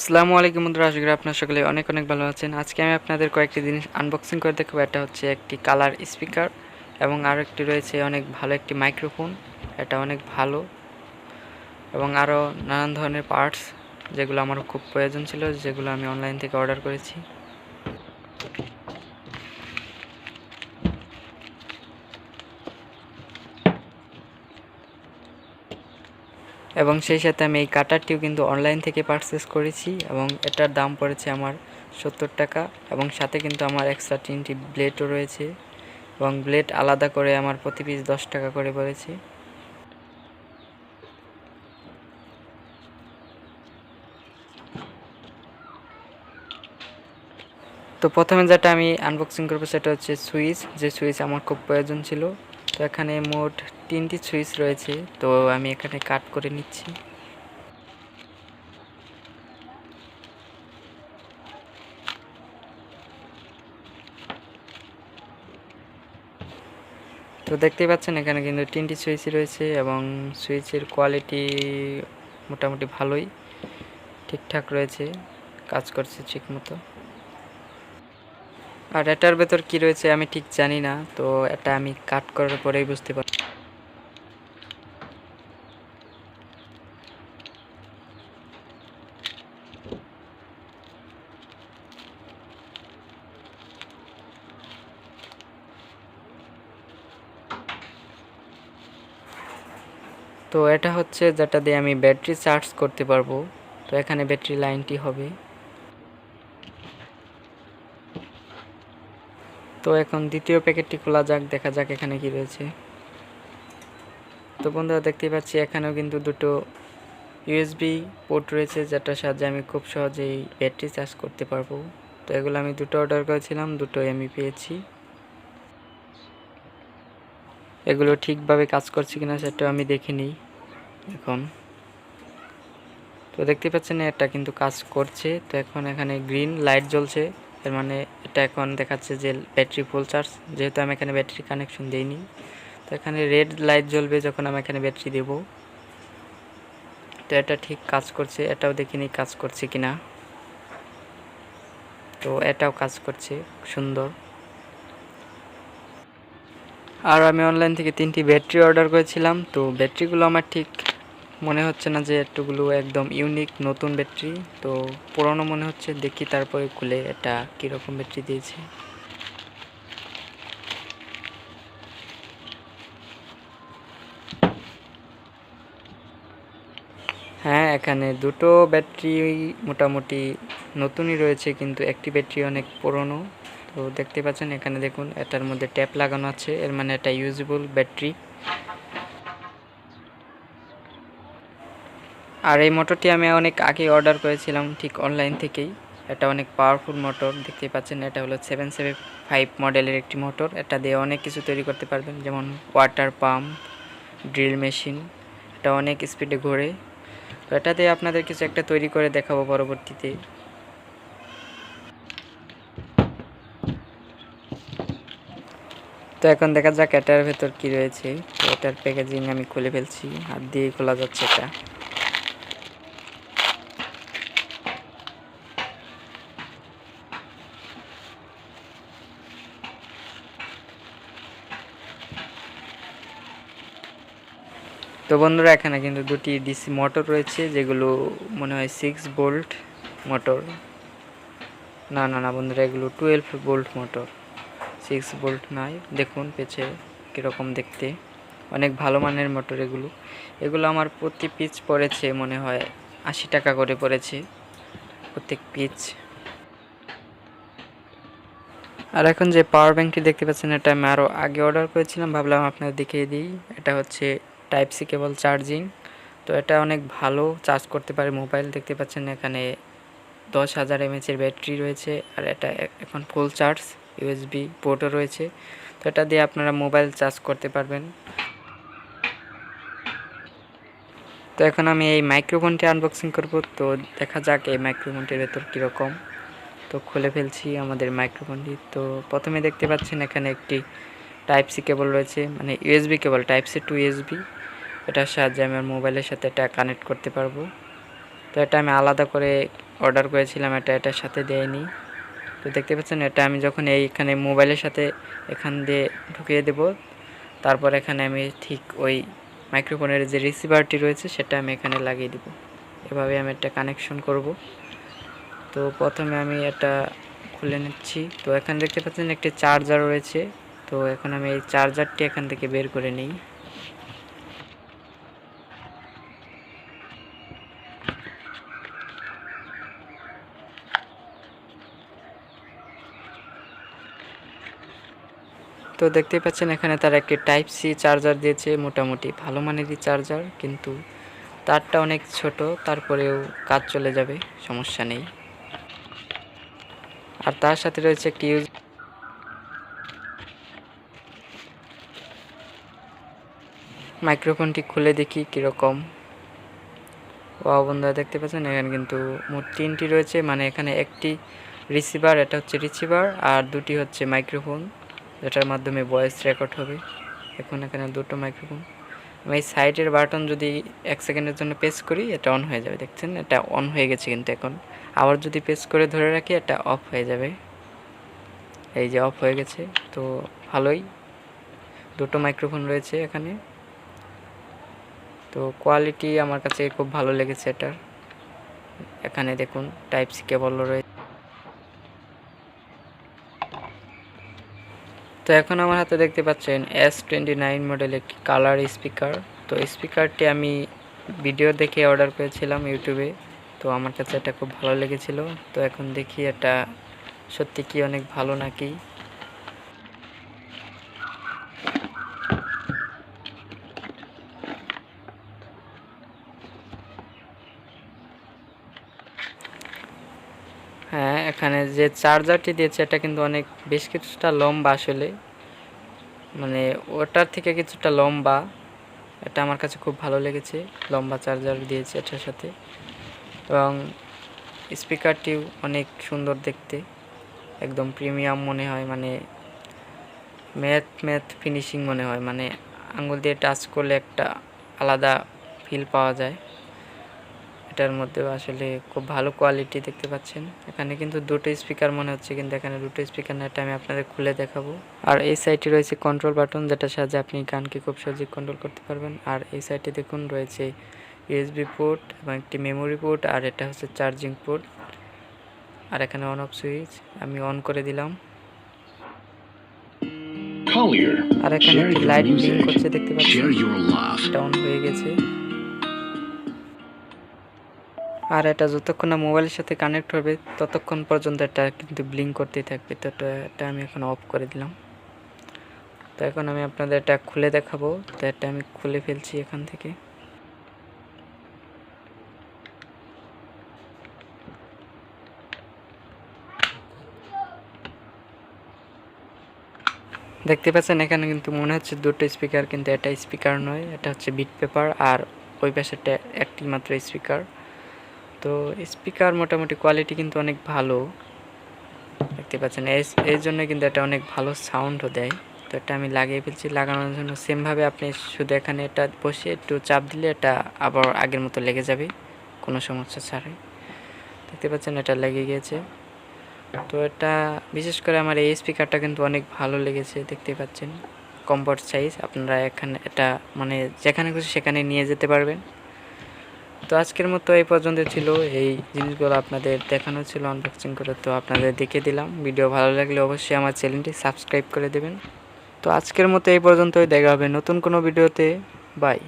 আসসালামু আলাইকুম বন্ধুরা, আশা করি আপনার সকলে অনেক অনেক ভালো আছেন। আজকে আমি আপনাদের কয়েকটি জিনিস আনবক্সিং করে দেখাবো। এটা হচ্ছে একটি কালার স্পিকার এবং আরও একটি রয়েছে অনেক ভালো একটি মাইক্রোফোন এটা অনেক ভালো এবং আরও নানান ধরনের পার্টস যেগুলো আমার খুব প্রয়োজন ছিল, যেগুলো আমি অনলাইন থেকে অর্ডার করেছি। এবং সেই সাথে আমি এই কাটারটিও কিন্তু অনলাইন থেকে পারচেস করেছি এবং এটার দাম পড়েছে আমার সত্তর টাকা এবং সাথে কিন্তু আমার এক্সট্রা তিনটি ব্লেডও রয়েছে এবং ব্লেড আলাদা করে আমার প্রতি পিস দশ টাকা করে পড়েছে। তো প্রথমে যেটা আমি আনবক্সিং করব সেটা হচ্ছে সুইচ, যে সুইচ আমার খুব প্রয়োজন ছিল। তো এখানে মোট তিনটি সুইচ রয়েছে, তো আমি এখানে কাট করে নিচ্ছি। তো দেখতেই পাচ্ছেন এখানে কিন্তু তিনটি সুইচই রয়েছে এবং সুইচের কোয়ালিটি মোটামুটি ভালোই, ঠিকঠাক রয়েছে, কাজ করছে ঠিক মতো আর এটার ভেতর কি রয়েছে আমি ঠিক জানি না, তো এটা আমি কাট করার পরেই বুঝতে পারি তো এটা হচ্ছে যেটা দিয়ে আমি ব্যাটারি চার্জ করতে পারব। তো এখানে ব্যাটারি লাইনটি হবে। তো এখন দ্বিতীয় প্যাকেটটি খোলা যাক, দেখা যাক এখানে কি রয়েছে। তো বন্ধুরা, দেখতেই পাচ্ছি এখানেও কিন্তু দুটো ইউএসবি পোর্ট রয়েছে, যেটার সাহায্যে আমি খুব সহজেই ব্যাটারি চার্জ করতে পারব। তো এগুলো আমি দুটো অর্ডার করেছিলাম, দুটোই আমি পেয়েছি। এগুলো ঠিকভাবে কাজ করছে কিনা সেটাও আমি দেখে নিই। এখন। তো দেখতে পাচ্ছেন এটা কিন্তু কাজ করছে। তো এখন এখানে গ্রিন লাইট জ্বলছে। এর মানে এটা এখন দেখাচ্ছে যে ব্যাটারি ফুল চার্জ যেহেতু আমি এখানে ব্যাটারি কানেকশন দিইনি। তো এখানে রেড লাইট জ্বলবে যখন আমি এখানে ব্যাটারি দেব। তো এটা ঠিক কাজ করছে। এটাও দেখিনি কাজ করছে কিনা। তো এটাও কাজ করছে। সুন্দর। আর আমি অনলাইন থেকে তিনটি ব্যাটারি অর্ডার করেছিলাম। তো ব্যাটারিগুলো আমার ঠিক মনে হচ্ছে না যে একটুগুলো একদম ইউনিক নতুন ব্যাটারি তো পুরনো মনে হচ্ছে, দেখি তারপরে খুলে এটা কীরকম ব্যাটারি দিয়েছে। হ্যাঁ এখানে দুটো ব্যাটারি মোটামুটি নতুনই রয়েছে, কিন্তু একটি ব্যাটারি অনেক পুরনো। তো দেখতে পাচ্ছেন, এখানে দেখুন, এটার মধ্যে ট্যাপ লাগানো আছে, এর মানে এটা ইউজেবল ব্যাটারি আর এই মোটরটি আমি অনেক আগে অর্ডার করেছিলাম, ঠিক অনলাইন থেকেই। এটা অনেক পাওয়ারফুল মোটর দেখতে পাচ্ছেন, এটা হলো সেভেন সেভেন ফাইভ মডেলের একটি মোটর এটা দিয়ে অনেক কিছু তৈরি করতে পারবেন, যেমন ওয়াটার পাম্প ড্রিল মেশিন এটা অনেক স্পিডে ঘোরে। তো এটা দিয়ে আপনাদের কিছু একটা তৈরি করে দেখাবো পরবর্তীতে। তো এখন দেখা যাক এটার ভেতর কি রয়েছে। এটার প্যাকেজিং আমি খুলে ফেলছি, হাত দিয়ে খোলা যাচ্ছে এটা। তো বন্ধুরা, এখানে কিন্তু দুটি ডিসি মোটর রয়েছে, যেগুলো মনে হয় সিক্স বোল্ট মোটর। না না না বন্ধুরা, এগুলো twelve bolt motor. Six bolt নয়, দেখুন পেছে কীরকম দেখতে। অনেক ভালো মানের মোটর এগুলো। এগুলো আমার প্রতি পিচ পড়েছে, মনে হয় আশি টাকা করে পড়েছে, প্রত্যেক পিচ। আর এখন যে পাওয়ার ব্যাঙ্কটি দেখতে পাচ্ছেন, এটা আমি আরও আগে অর্ডার করেছিলাম, ভাবলাম আপনাদের দেখিয়ে দিই। এটা হচ্ছে টাইপ সি কেবল চার্জিং তো এটা অনেক ভালো চার্জ করতে পারে মোবাইল দেখতে পাচ্ছেন এখানে দশ হাজার এমএচের ব্যাটারি রয়েছে আর এটা এখন ফুল চার্জ ইউএসবি পোর্টও রয়েছে। তো এটা দিয়ে আপনারা মোবাইল চার্জ করতে পারবেন। তো এখন আমি এই মাইক্রোফোনটি আনবক্সিং করব। তো দেখা যাক এই মাইক্রোফোনটির ভেতর কীরকম। তো খুলে ফেলছি আমাদের মাইক্রোফোনটি তো প্রথমে দেখতে পাচ্ছেন এখানে একটি টাইপ সি কেবল রয়েছে মানে USB cable type C to USB এটার সাহায্যে আমি আমার মোবাইলের সাথে এটা কানেক্ট করতে পারব। তো এটা আমি আলাদা করে অর্ডার করেছিলাম, এটা এটার সাথে দেয়নি। তো দেখতে পাচ্ছেন, এটা আমি যখন এইখানে মোবাইলের সাথে এখান দিয়ে ঢুকিয়ে দেব, তারপর এখানে আমি ঠিক ওই মাইক্রোফোনের যে রিসিভারটি রয়েছে, সেটা আমি এখানে লাগিয়ে দেব। এভাবে আমি একটা কানেকশন করব। তো প্রথমে আমি এটা খুলে নিচ্ছি। তো এখানে দেখতে পাচ্ছেন, একটি চার্জার রয়েছে। তো এখন আমি এই চার্জারটি এখান থেকে বের করে নিই। তো দেখতেই পাচ্ছেন এখানে তার একটি টাইপ সি চার্জার দিয়েছে, মোটামুটি ভালো মানেরই চার্জার কিন্তু তারটা অনেক ছোট, তারপরেও কাজ চলে যাবে, সমস্যা নেই। আর তার সাথে রয়েছে একটি ইউজ মাইক্রোফোনটি খুলে দেখি কীরকম। ও বন্ধুরা, দেখতে পাচ্ছেন এখানে কিন্তু মোট তিনটি রয়েছে মানে এখানে একটি রিসিভার এটা হচ্ছে রিসিভার আর দুটি হচ্ছে মাইক্রোফোন যেটার মাধ্যমে ভয়েস রেকর্ড হবে। এখন এখানে দুটো মাইক্রোফোন আমি এই সাইডের বাটন যদি এক সেকেন্ডের জন্য প্রেস করি, এটা অন হয়ে যাবে। দেখছেন? এটা অন হয়ে গেছে কিন্তু এখন। আবার যদি প্রেস করে ধরে রাখি, এটা অফ হয়ে যাবে। এই যে অফ হয়ে গেছে। তো ভালোই। দুটো মাইক্রোফোন রয়েছে এখানে। তো কোয়ালিটি আমার কাছে খুব ভালো লেগেছে এটার। এখানে দেখুন টাইপ সি কেবল রয়েছে তো এখন আমার হাতে দেখতে পাচ্ছেন এস টোয়েন্টি নাইন মডেল একটি কালার স্পিকার তো স্পিকারটি আমি ভিডিও দেখে অর্ডার করেছিলাম ইউটিউবে তো আমার কাছে এটা খুব ভালো লেগেছিল। তো এখন দেখি এটা সত্যি কি অনেক ভালো নাকি হ্যাঁ এখানে যে চার্জারটি দিয়েছে, এটা কিন্তু অনেক, বেশ কিছুটা লম্বা আসলে। মানে ওটার থেকে কিছুটা লম্বা। এটা আমার কাছে খুব ভালো লেগেছে, লম্বা চার্জার দিয়েছে এটার সাথে। এবং স্পিকারটিও অনেক সুন্দর দেখতে, একদম প্রিমিয়াম মনে হয় মানে ম্যাথ ম্যাথ ফিনিশিং মনে হয়। মানে আঙুল দিয়ে টাচ করলে একটা আলাদা ফিল পাওয়া যায়। এটার মধ্যে আসলে খুব ভালো কোয়ালিটি দেখতে পাচ্ছেন। এখানে কিন্তু দুটো স্পিকার মনে হচ্ছে কিন্তু এখানে দুটো স্পিকার না এটা আমি আপনাদের খুলে দেখাবো। আর এই সাইডে রয়েছে কন্ট্রোল বাটন যেটার সাহায্যে আপনি গানকে খুব সহজে কন্ট্রোল করতে পারবেন। আর এই সাইডে দেখুন রয়েছে ইউএসবি পোর্ট এবং একটি মেমোরি পোর্ট আর এটা হচ্ছে চার্জিং পোর্ট আর এখানে অন অফ সুইচ আমি অন করে দিলাম। আর এখানে একটি লাইট ব্লিঙ্ক করছে দেখতে love. এটা অন হয়ে গেছে। আর এটা যতক্ষণ না মোবাইলের সাথে কানেক্ট হবে, ততক্ষণ পর্যন্ত এটা কিন্তু ব্লিঙ্ক করতেই থাকবে। তো এটা- আমি এখন অফ করে দিলাম। তো এখন আমি আপনাদের এটা খুলে দেখাবো। তো এটা আমি খুলে ফেলছি এখান থেকে। দেখতে পাচ্ছেন, এখানে কিন্তু মনে হচ্ছে দুটো স্পিকার কিন্তু এটা স্পিকার নয়, এটা হচ্ছে বিট পেপার আর ওই পাশেরটা একটি মাত্র স্পিকার তো স্পিকার মোটামুটি কোয়ালিটি কিন্তু অনেক ভালো। দেখতে পাচ্ছেন, এই জন্য কিন্তু এটা অনেক ভালো সাউন্ডও দেয়। তো এটা আমি লাগিয়ে ফেলছি, লাগানোর জন্য সেমভাবে আপনি শুধু এখানে এটা বসে একটু চাপ দিলে এটা আবার আগের মতো লেগে যাবে, কোনো সমস্যা ছাড়াই। দেখতে পাচ্ছেন, এটা লেগে গিয়েছে। তো এটা বিশেষ করে আমার এই স্পিকারটা কিন্তু অনেক ভালো লেগেছে, দেখতে পাচ্ছেন। কম্পোর্ট সাইজ আপনারা এখানে এটা মানে যেখানে খুশি সেখানে নিয়ে যেতে পারবেন। তো আজকের মতো এই পর্যন্ত ছিল। এই জিনিসগুলো আপনাদের দেখানো ছিল আনবক্সিং করে তো আপনাদের দেখে দিলাম। ভিডিও ভালো লাগলে অবশ্যই আমার চ্যানেলটি সাবস্ক্রাইব করে দেবেন। তো আজকের মতো এই পর্যন্তই, দেখা হবে নতুন কোনো ভিডিওতে। বাই